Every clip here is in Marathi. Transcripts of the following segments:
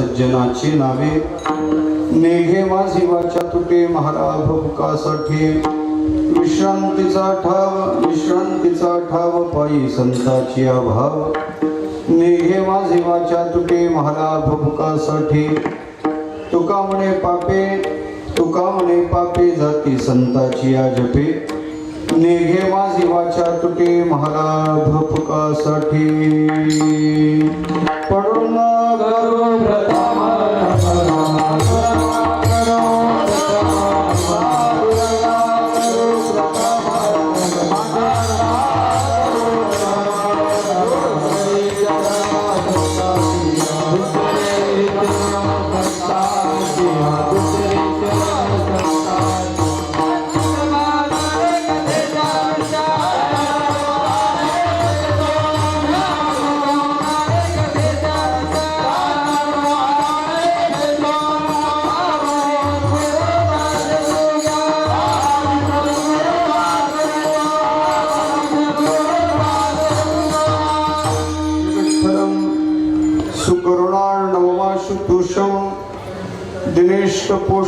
सज्जनाची नावे. नेघे माझीवाच्या तुटे महारा भुकासाठी. विश्रांतीचा ठाव विश्रांतीचा ठाव पायी संताची अभाव. नेघे माझीवाच्या तुटे महाराज भुकासाठी. तुका म्हणे पापे तुका म्हणे पापे जाती संताची आजपे. नेघे माझी वाचा तुटे महाराज भुकासाठी. पडून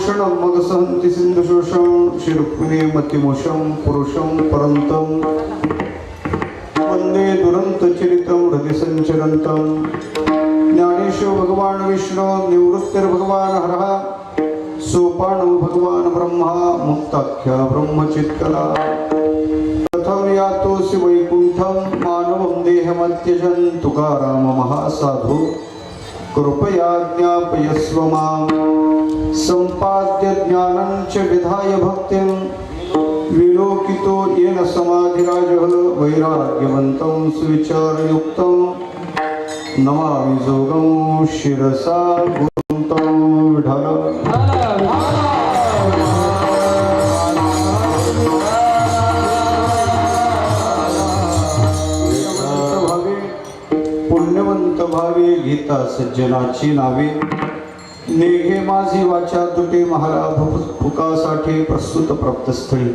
दिनेष्टपोषणं मदसहन्ति सिन्धुशोषं शिरुक्मिणे मतिमोषं पुरुषं परन्तं। वन्दे दुरन्तचरितं हृदि सञ्चरन्तं। ज्ञानेशो भगवान् विष्णु निवृत्तिर्भगवान् हरः। सोपानो भगवान् ब्रह्मा मुक्ताख्या ब्रह्मचित्कला। कथं यातोऽसि वैकुण्ठं मानवं देहमत्यजन् तुकाराम महासाधु। कृपया ज्ञापयस्व मां सम्पाद्य ज्ञानं च विधाय भक्तिं। विलोकितो येन समाधिराजः वैराग्यवन्तं सुविचारयुक्तं। नमामि जोगं शिरसा गुरुन्तं विढल गीता सज्जनाची नावे. नेघे माझी वाचा तुटे महाराज फुकासाठी प्रस्तुत प्राप्त स्थळी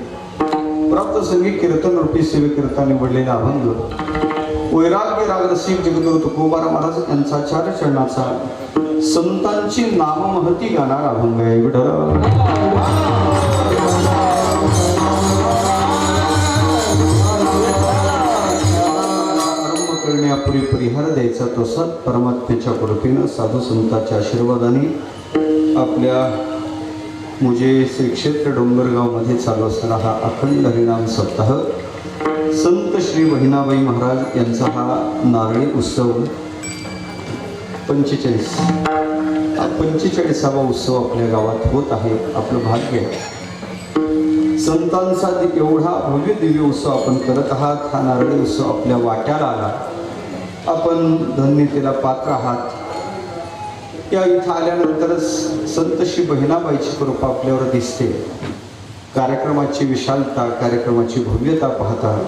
प्राप्त संगीत कीर्तन रूपी सेवे कीर्ता निवडलेला अभंग. वैराग्य रागरसिक जगद्गुरु तुकोबारा महाराज यांचा चार चरणाचा संतांची नाम महती गाणारा अभंग आहे. विठ्ठल करण्यापूर्वी परिहार द्यायचा तो सत परमात्म्याच्या कृपेनं साधू संतांच्या आशीर्वादाने आपल्या मुजे श्री क्षेत्र डोंगरगावमध्ये चालू असणारा हा अखंड हरिणाम सप्ताह संत श्री बहिणाबाई महाराज यांचा हा नारळी उत्सव पंचेचाळीस हा पंचेचाळीसावा उत्सव आपल्या गावात होत आहे आपलं भाग्य संतांचा एवढा भव्य दिव्य उत्सव आपण करत आहात हा नारळी उत्सव आपल्या वाट्याला आला. आपण धन्यतेला पात्र आहात. या इथं आल्यानंतरच संतशी बहिणाबाईची कृपा आपल्यावर दिसते. कार्यक्रमाची विशालता कार्यक्रमाची भव्यता पाहता.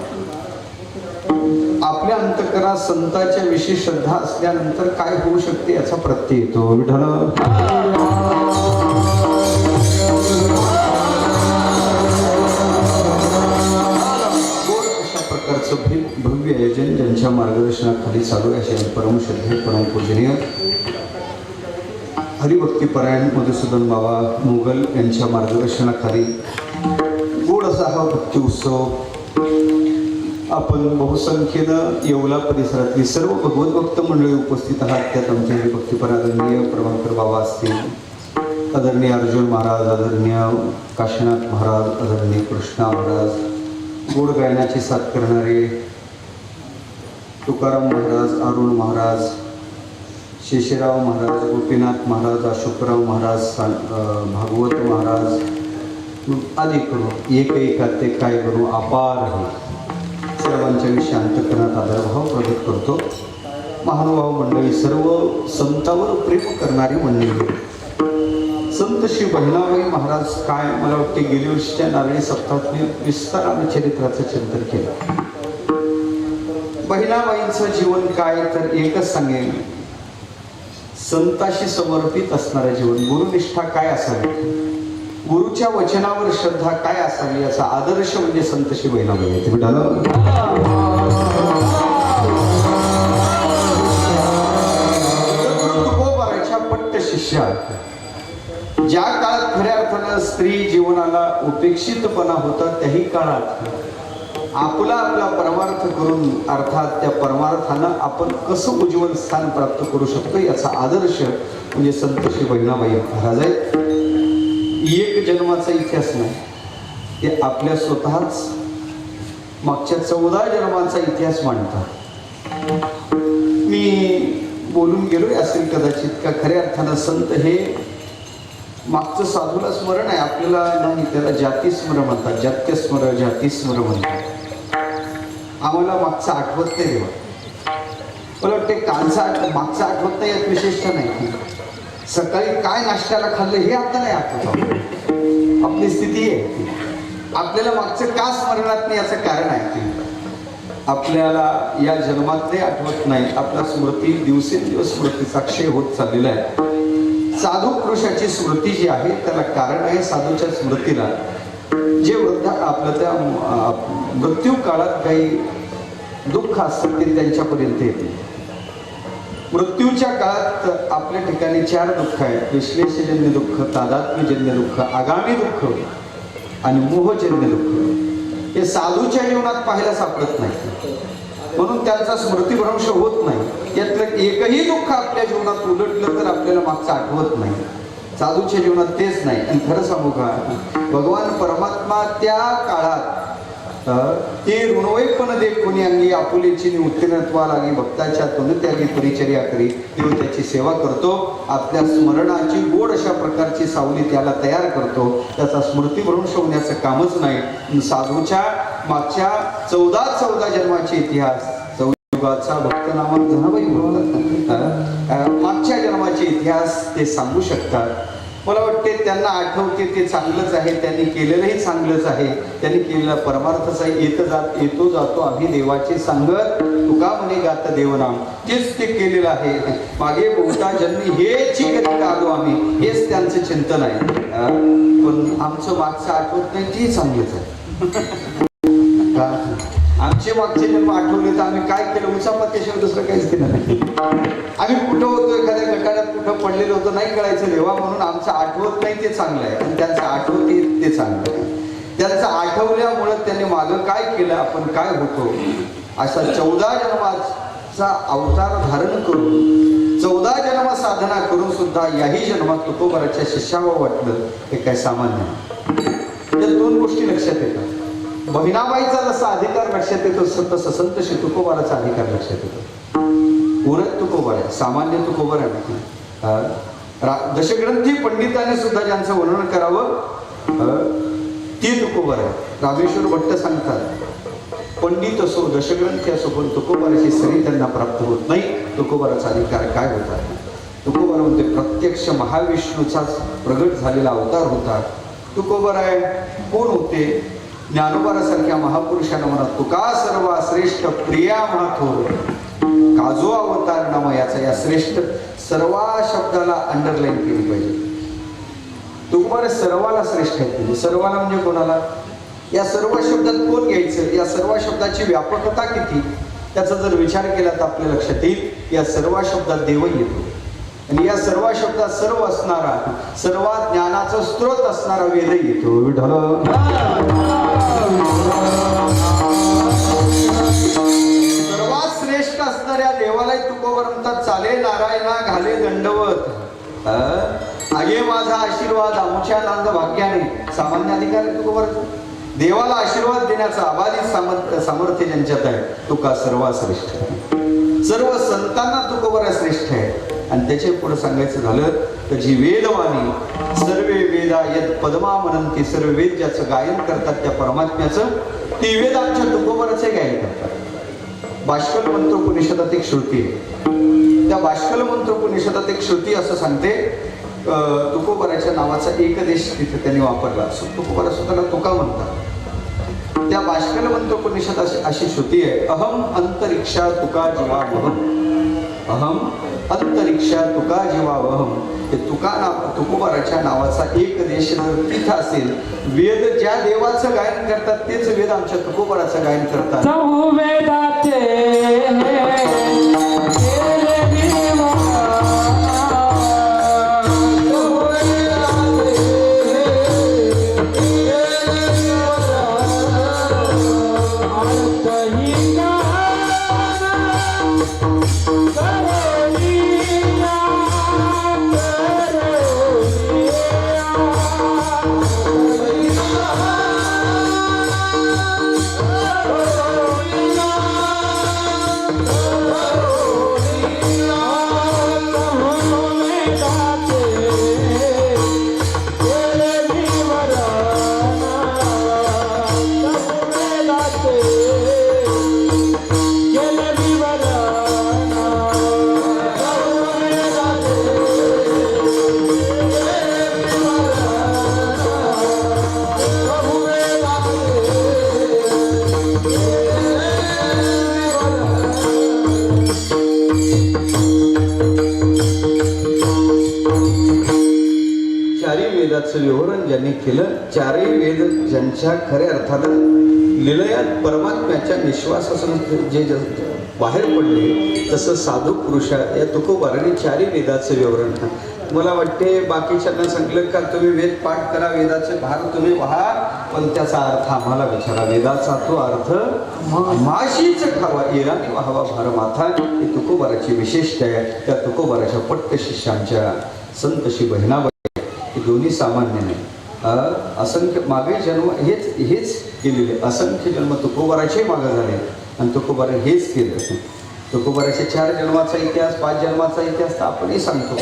आपल्या अंतकरात संतांच्या विषयी श्रद्धा असल्यानंतर काय होऊ शकते याचा प्रत्यय येतो. विठ्ठल. आयोजन मार्गदर्शनाखाली चालू आहे असे परमश्रद्धे परमपूजनीय हरिभक्तीपरायण मधुसूदन बाबा मुघल यांच्या मार्गदर्शनाखाली गोड असा हा भक्ती उत्सव आपण बहुसंख्येनं येवला परिसरातली सर्व भगवत भक्त मंडळी उपस्थित आहात. त्यात आमचे हरिभक्तीपर आदरणीय प्रभाकर बाबा असतील आदरणीय अर्जुन महाराज आदरणीय काशीनाथ महाराज आदरणीय कृष्णा महाराज गोड गायनाची साथ करणारे तुकाराम महाराज अरुण महाराज शेषराव महाराज गोपीनाथ महाराज अशोकराव महाराज भागवत महाराज आदी करू एक एकाते काय करू अपार आहे. सर्वांच्या विषयी अंतकरणात आदरभाव प्रगत करतो. महानुभाव मंडळी सर्व संतावर प्रेम करणारी मंडळी. संत श्री बहिणाबाई महाराज काय मला वाटते गेल्या वर्षीच्या नारळी विस्तार विस्ताराने चरित्राचं चिंतन केलं. बहिणाबाईंचं जीवन काय तर एकच सांगेन. संताशी समर्पित असणारं जीवन गुरुनिष्ठा काय असावी? गुरुच्या वचनावर श्रद्धा काय असावी याचा आदर्श म्हणजे संत श्री बहिणाबाई आहेत. ज्या काळात खऱ्या अर्थानं स्त्री जीवनाला उपेक्षितपणा होता त्याही काळात आपला आपला परमार्थ करून अर्थात त्या परमार्थानं आपण कसं उज्ज्वल स्थान प्राप्त करू शकतो याचा आदर्श म्हणजे संत श्री बहिणाबाई महाराज आहेत. एक जन्माचा इतिहास नाही ते आपल्या स्वतःच मागच्या चौदा जन्माचा इतिहास मांडतात. मी बोलून गेलोय असेल कदाचित का खऱ्या अर्थानं संत हे मागचं साधूला स्मरण आहे. आपल्याला नाही त्याला जाती स्मरण म्हणतात. जात्यस्मर जाती स्मरण म्हणतात. आम्हाला मागचं आठवत नाही देवा मला वाटते कालचा मागचं आठवत नाही यात विशेषता नाही. सकाळी काय नाश्त्याला खाल्लं हे आता नाही आठवत. आपली स्थिती आहे. आपल्याला मागचं का स्मरणात नाही याचं कारण आहे ते. आपल्याला या जन्मातले आठवत नाही. आपला स्मृती दिवसेंदिवस स्मृतीचा क्षय होत चाललेला आहे. साधू पुरुषाची स्मृती जी आहे त्याला कारण आहे साधूच्या स्मृतीला. जे वृद्ध आपलं त्या मृत्यू काळात काही दुःख असतं ते त्यांच्यापर्यंत येते मृत्यूच्या काळात आपल्या ठिकाणी चार दुःख आहेत. विश्लेषजन्य दुःख तादात्म्यजन्य दुःख आगामी दुःख आणि मोहजन्य दुःख. हे साधूच्या जीवनात पाहायला सापडत नाही. म्हणून त्यांचा स्मृतीभ्रंश होत नाही. यातलं एकही दुःख आपल्या जीवनात उलटलं तर आपल्याला मागचं आठवत नाही. साधूच्या जीवनात तेच नाही. आणि खरं सांगू का? भगवान परमात्मा त्या काळात ते ऋणवैपण देख कोणी अंगी आपुलेची उत्तीर्णत्वा लागी भक्ताच्या तोंड त्यागी परिचर्या करी तेव्हा त्याची सेवा करतो. आपल्या स्मरणाची गोड अशा प्रकारची सावली त्याला तयार करतो. त्याचा स्मृतीभ्रंश होण्याचं कामच नाही. साधूच्या मागच्या चौदा चौदा जन्माचे इतिहास चौयुगाचा भक्त नामा जनाबाई मागच्या जन्माचे इतिहास ते सांगू शकतात. मला वाटते त्यांना आठवते ते चांगलंच आहे त्यांनी केलेलंही चांगलंच आहे. त्यांनी केलेला परमार्थच आहे येत जात येतो जातो आम्ही देवाचे सांगत तुका म्हणे गात देवनाम. तेच ते केलेलं आहे. मागे बहुता जन्मी हेच आलो आम्ही. हेच त्यांचं चिंतन आहे. पण आमचं मागचं आठवत नाही ते चांगलंच आहे. आमचे मागचे जन्म आठवले तर आम्ही काय केलं? उचापत्याशिवाय दुसरं काहीच केलं नाही. आम्ही कुठं होतो? एखाद्या गटारात कुठं पडलेलो होतो? नाही कळायचं देवा म्हणून आमचं आठवत नाही ते चांगलं आहे. आणि त्यांचं आठवत येत ते चांगलं आहे. त्यांचं आठवल्यामुळं त्यांनी मागं काय केलं? आपण काय होतो? असा चौदा जन्माचा अवतार धारण करून चौदा जन्म साधना करून सुद्धा याही जन्मात तुकोबराच्या शिष्यावर वाटलं हे काय सामान्य या दोन गोष्टी लक्षात येतात. बहिणाबाईचा जसा अधिकार लक्षात येतो तसं संत श्री तुकोबाराचा अधिकार लक्षात येतो. उरत तुकोबर आहे सामान्य तुकोबर आहे रा- दशग्रंथी पंडिताने सुद्धा ज्यांचं वर्णन करावं ती तुकोबार तुकोबर आहे. रामेश्वर भट्ट सांगतात पंडित असो दशग्रंथी असो पण तुकोबाराची सरी त्यांना प्राप्त होत नाही. तुकोबाराचा अधिकार काय होता? तुकोबार म्हणजे प्रत्यक्ष महाविष्णूचाच प्रगट झालेला अवतार होता. तुकोबर आहे कोण होते? ज्ञानोबारासारख्या महापुरुषांना म्हणा तुका सर्व श्रेष्ठ प्रिया म्हणतो काजो अवतार नाम याचा या श्रेष्ठ सर्वा शब्दाला अंडरलाईन केली पाहिजे. तुकोबार सर्वाला श्रेष्ठ आहे सर्वाला म्हणजे कोणाला? या सर्व शब्दात कोण घ्यायचं? या सर्व शब्दाची व्यापकता किती? त्याचा जर विचार केला तर आपल्या लक्षात येईल या सर्व शब्दात देव येतो. आणि या सर्व शब्दात सर्व असणारा सर्वात ज्ञानाचा स्रोत असणारा वेद येतो. विठ्ठल. सर्वात श्रेष्ठ असणाऱ्या देवालाही तुकोबर म्हणतात चाले नारायणा घाले दंडवत. अं? आगे माझा आशीर्वाद आमच्या नांद भाग्याने. सामान्य अधिकार आहे देवाला आशीर्वाद देण्याचा अबाधित सामर्थ सामर्थ्य ज्यांच्यात आहे तुका सर्वात श्रेष्ठ आहे. सर्व संतांना तुकोबर श्रेष्ठ आहे. आणि त्याचे पुढे सांगायचं झालं तर जी वेदवाणी सर्व वेदा यद पदमा म्हणंती सर्व वेद ज्याचं गायन करतात त्या परमात्म्याचं ती वेद आमच्या तुकोबराचे गायन करतात. बाष्कल मंत्रोपनिषदात एक श्रुती आहे. त्या बाष्कल मंत्रोपनिषदात एक श्रुती असं सांगते तुकोबराच्या नावाचा एकदेश तिथे त्यांनी वापरला. सो तुकोबरा स्वतःला तुका म्हणतात. त्या बाष्कल मंत्रोपनिषद अशी अशी श्रुती आहे अहम अंतरिक्षा तुका जीवावहम अहम अंतरिक्षा तुका जीवावहम हे तुका नाव तुकोबाराच्या नावाचा एक देश तिथं असेल. वेद ज्या देवाचं गायन करतात तेच वेद आमच्या तुकोबाराचं गायन करतात. त्यांच्या खऱ्या अर्थानं निलयात परमात्म्याच्या निश्वासासून जे ज बाहेर पडले तसं साधू पुरुषा या तुकोबाराने चारही वेदाचं विवरण मला वाटते बाकीच्यांना सांगितलं का तुम्ही वेद पाठ करा वेदाचे भार तुम्ही व्हा पण त्याचा अर्थ आम्हाला विचारा. वेदाचा तो अर्थ माशीच खावा येराने व्हावा भार माथा ही तुकोबाराची विशेषता आहे. त्या तुकोबाराच्या पट्ट शिष्यांच्या संतशी बहिणाबाई हे दोन्ही सामान्य नाही. असंख्य मागे जन्म हेच हेच केलेले. असंख्य जन्म तुकोबाराचे मागं झाले. आणि तुकोबारा हेच केलं. तुकोबाराचे चार जन्माचा इतिहास पाच जन्माचा इतिहास तर आपणही सांगतो.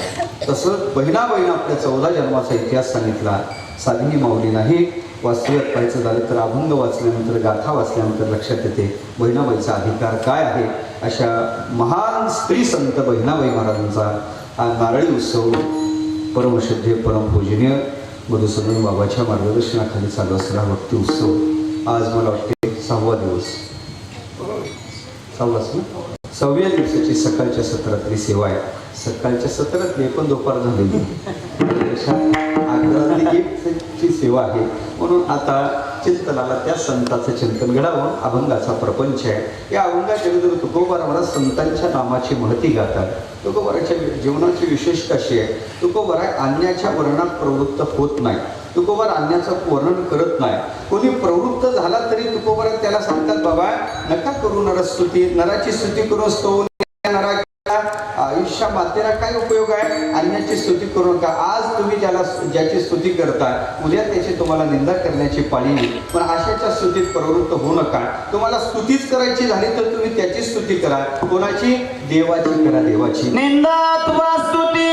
तसं बहिणा बहिणा आपल्या चौदा जन्माचा इतिहास सांगितला. साधिनी माऊली नाही. वास्तव्यात पाहायचं झालं तर अभंग वाचल्यानंतर गाथा वाचल्यानंतर लक्षात येते. बहिणाबाईचा अधिकार काय आहे? अशा महान स्त्री संत बहिणाबाई महाराजांचा हा नारळी उत्सव परमशुद्धे परमपूजनीय. मधुसूदन बाबाच्या मार्गदर्शनाखाली चालू असलेला भक्ती उत्सव आज मला वाटते सहावा दिवस. सहावाच ना? सहाव्या दिवसाची सकाळच्या सत्रातली सेवा आहे. सकाळच्या सत्रातली पण दुपार झालेली. सेवा आहे. म्हणून आता चिंतनाला त्या संताचं चिंतन घडावं अभंगाचा प्रपंच आहे. या अभंगाच्या जर तुकोबार मला संतांच्या नामाची महती गातात. तुकोबाराच्या जीवनाची विशेष कशी आहे? तुकोबारा अन्याच्या वर्णात प्रवृत्त होत नाही. तुकोबार अन्याचं वर्णन करत नाही. कोणी प्रवृत्त झाला तरी तुकोबार त्याला सांगतात बाबा नका करू नरस्तुती नराची स्तुती करून असतो. नरा आयुष्या मातेला काय उपयोग आहे? अन्याची स्तुती करू नका. आज ज्याला ज्याची स्तुती करता उद्या त्याची तुम्हाला निंदा करण्याची पाळी येईल. पण आशाच्या स्तुतीत प्रवृत्त होऊ नका. तुम्हाला स्तुतीच करायची झाली तर तुम्ही त्याची स्तुती करा. कोणाची? देवाची करा देवाची. निंदा स्तुती.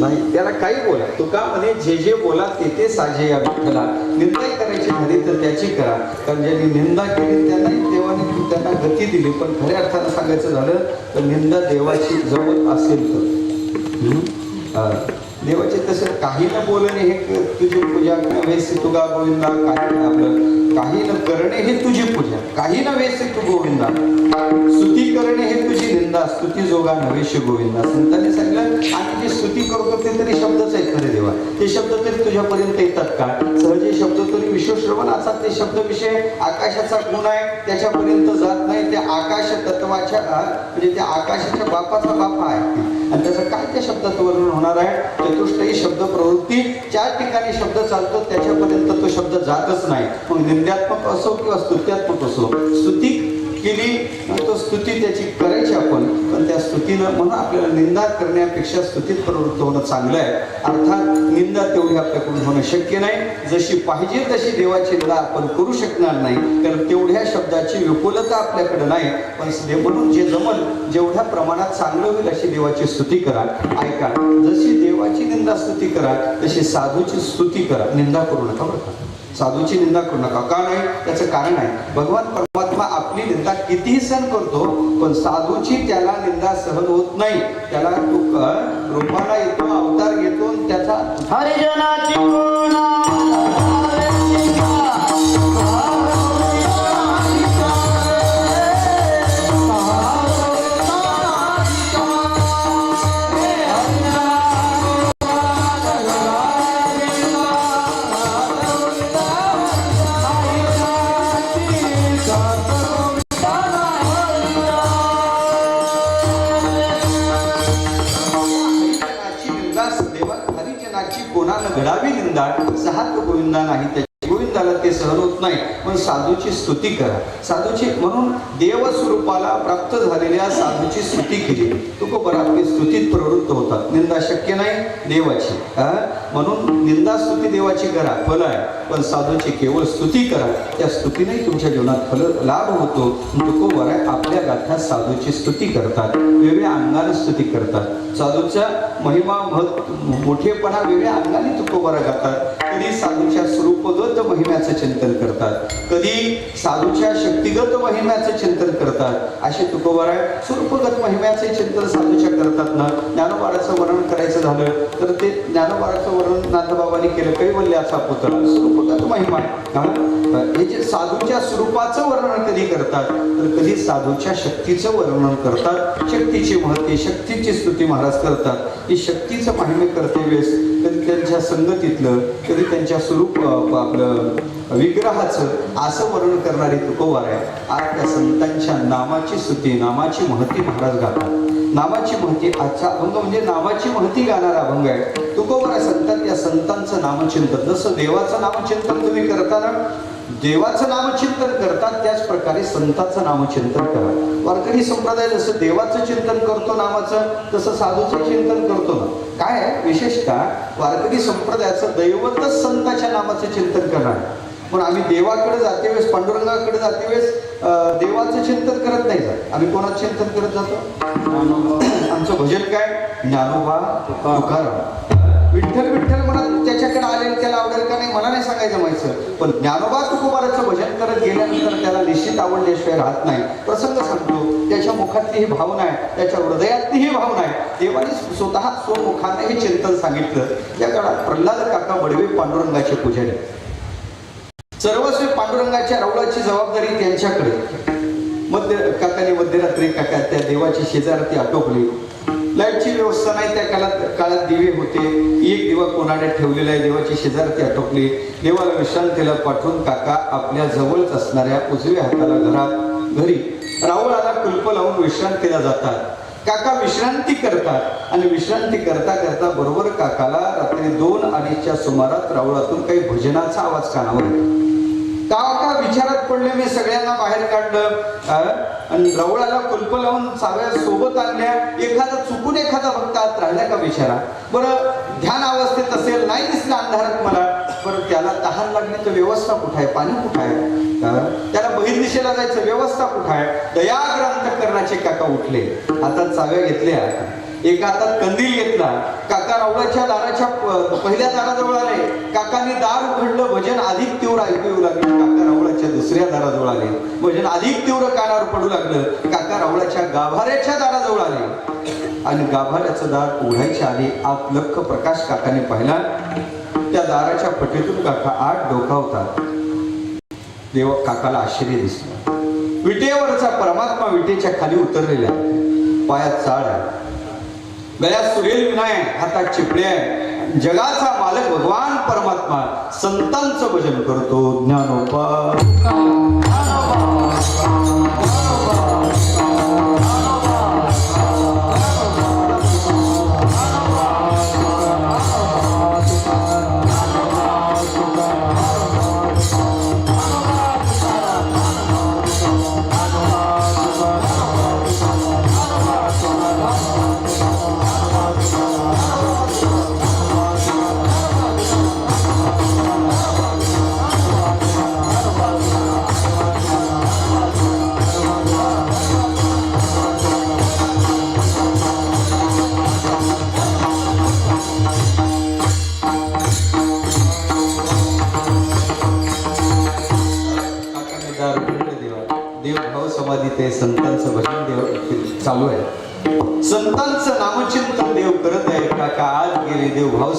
नाही. त्याला काही बोला. तुका म्हणे जे जे बोला ते ते साजे या विठ्ठला निंदाही करायची झाली तर त्याची करा. कारण ज्यांनी निंदा केली त्यांनाही देवाने त्यांना गती दिली. पण खऱ्या अर्थानं सांगायचं झालं तर निंदा देवाची जवळ असेल तर. देवाचे तसं काही न बोलणे हे तुझी पूजा वेळेस तुका तुगा गोविंदा काही आपलं काही न करणे हे तुझी पूजा काही न वेसे तू गोविंदा. स्तुती करणे हे तुझी निंदा स्तुती जोगा नवेश गोविंदा. संतांनी सांगितलं आणि जे स्तुती करतो ते तरी शब्दच आहेत खरे देवा. ते शब्द तरी तुझ्यापर्यंत येतात का? सहजे शब्द तरी विश्वश्रवणाचा ते शब्द विषय आकाशाचा गुण आहे त्याच्यापर्यंत जात नाही ते आकाश तत्वाच्या म्हणजे त्या आकाशाच्या बापाचा बापा आहे आणि त्याचं काय त्या शब्दात वर्णन होणार आहे? चतुष्टयी शब्द प्रवृत्ती चार ठिकाणी शब्द चालतो त्याच्यापर्यंत तो शब्द जातच नाही. मग निंद्यात्मक असो किंवा स्तुत्यात्मक असो स्तुती केली तो स्तुती त्याची करायची आपण पण त्या स्तुतीनं म्हणून आपल्याला निंदा करण्यापेक्षा स्तुतीत प्रवृत्त होणं चांगलं आहे. अर्थात निंदा तेवढी आपल्याकडून होणं शक्य नाही. जशी पाहिजे तशी देवाची निंदा आपण करू शकणार नाही. कारण तेवढ्या शब्दाची विपुलता आपल्याकडे नाही. पण म्हणून जे जमल जेवढ्या प्रमाणात चांगलं होईल अशी देवाची स्तुती करा. ऐका जशी देवाची निंदा स्तुती करा तशी साधूची स्तुती करा. निंदा करू नका बरं का? साधूची निंदा करू नका. का नाही? त्याचं कारण आहे. भगवान परमात्मा आपली निंदा कितीही सहन करतो पण साधूची त्याला निंदा सहन होत नाही. त्याला रूपाला येतो अवतार घेतो आणि त्याचा हरिजनाची गोविंदा नाही त्याची गोविंदाला ते सहन होत नाही. पण साधूची स्तुती करा. साधूची म्हणून देव स्वरूपाला प्राप्त झालेल्या साधूची स्तुती केली. तुकोबर आपली स्तुतीत प्रवृत्त होतात. निंदा शक्य नाही देवाची. म्हणून निंदा स्तुती देवाची करा फल आहे. पण साधूची केवळ स्तुती करा. त्या स्तुतीने तुमच्या जीवनात फल लाभ होतो. तुकोबर आहे आपल्या गाठ्यात साधूची स्तुती करतात. वेगळ्या अंगाने स्तुती करतात. साधूचा महिमा मोठेपणा वेगळ्या अंगाने तुकोबरा गातात. कधी साधूच्या स्वरूपगत महिम्याचं चिंतन करतात? कधी साधूच्या शक्तिगत महिम्याचं चिंतन करतात? असे तुकोबरा स्वरूपगत महिम्याचे चिंतन साधूच्या करतात ना? ज्ञानोबाराचं वर्णन करायचं झालं तर ते ज्ञानोबाराचं वर्णन नाथबाबांनी केलं. कैवल्याचा पुतळा स्वरूपगत महिमा. हे जे साधूच्या स्वरूपाचं वर्णन कधी करतात? तर कधी साधूच्या शक्तीचं वर्णन करतात. शक्तीची महती शक्तीची स्तुती महाराज करतात. ही शक्तीचं महिमे करते वेळेस त्यांच्या संगतीतलं कधी त्यांच्या स्वरूप आपलं विग्रहाचं असं वर्णन करणारी तुकोबार आहे. आज त्या संतांच्या नामाची स्तुती नामाची महती महाराज गातात. नामाची महती आजचा अभंग म्हणजे नामाची महती गाणारा अभंग आहे. तुकोबार आहे संतांत या संतांचं नामचिंतन जसं देवाचं नामचिंतन तुम्ही करताना देवाचं नामचिंतन करतात त्याच प्रकारे संतांचं नामचिंतन करा. वारकरी संप्रदाय जसं देवाचं चिंतन करतो नामाचं तसं साधूचं चिंतन करतो ना. काय विशेषतः वारकरी संप्रदायाचं दैवतच संताच्या नामाचं चिंतन करणार. पण आम्ही देवाकडे जाते वेळेस पांडुरंगाकडे जाते वेळेस देवाचं चिंतन करत नाही जात. आम्ही कोणाचं चिंतन करत जातो? आमचं भजन काय? ज्ञानोबा तुकाराम. विठ्ठल विठ्ठल म्हणत त्याच्याकडे आले त्याला आवडेल का नाही मला नाही सांगायचं माहिती पण ज्ञानोबा तुकोबाराचं भजन करत गेल्यानंतर त्याला निश्चित आवडल्याशिवाय राहत नाही. प्रसंग सांगतो त्याच्या मुखातली ही भावना आहे त्याच्या हृदयातली ही भावना आहे. देवाने स्वतः स्वमुखाने हे चिंतन सांगितलं. त्या काळात प्रल्हाद काका बडवे पांडुरंगाचे पुजारी. सर्वस्वी पांडुरंगाच्या रावळाची जबाबदारी त्यांच्याकडे. मध्य काकाने मध्यरात्री काका त्या देवाची शेजारती आटोपली. लाईटची व्यवस्था नाही त्या काळात काळात दिवे होते. एक दिवा कोणाने ठेवलेला आहे? देवाची शेजारती आटोपली. देवाला विश्रांतीला पाठवून काका आपल्या जवळच असणाऱ्या उजव्या हाताला घरात घरी. रावळाला कुलप लावून विश्रांतीला जातात. काका विश्रांती करतात. आणि विश्रांती करता करता बरोबर काकाला रात्री दोन अडीचच्या सुमारात रावळातून काही भजनाचा आवाज कानावर येतो. का पडले मी सगळ्यांना बाहेर काढलं आणि रवळाला कुलप लावून सगळ्या सोबत आणल्या. एखादा चुकून एखादा भक्त आत राहिला का विचारा बरं ध्यान अवस्थेत असेल नाही दिसला अंधारात मला बरं त्याला तहान लागण्याची व्यवस्था कुठं आहे पाणी कुठं आहे त्याला बहिर्दिशेला जायचं व्यवस्था कुठं आहे दयाग्रांत करण्याचे काका उठले. हातात चाव्या घेतल्या. एका हातात कंदील घेतला. काका रावळाच्या दाराच्या पहिल्या दाराजवळ आले. काकांनी दार उघडलं भजन अधिक तीव्र ऐकू येऊ लागले. काका दुसऱ्या दाराजवळ आले. भजन अधिक तीव्र कानावर पडू लागलं. काका रावळाच्या गाभाऱ्याच्या दाराजवळ आले. आणि गाभाऱ्याचं दार उघडायच्या आधी आत लख प्रकाश काकाने पाहिला. त्या दाराच्या पटीतून काका आठ डोका होता. देव काकाला आश्चर्य दिसलं. विटेवरचा परमात्मा विटेच्या खाली उतरलेला पायात चाळ आहे. गळ्यात सुरेल विनाय हातात चिपळे आहे. जगाचा मालक भगवान परमात्मा संतांचं भजन करतो ज्ञानोपा.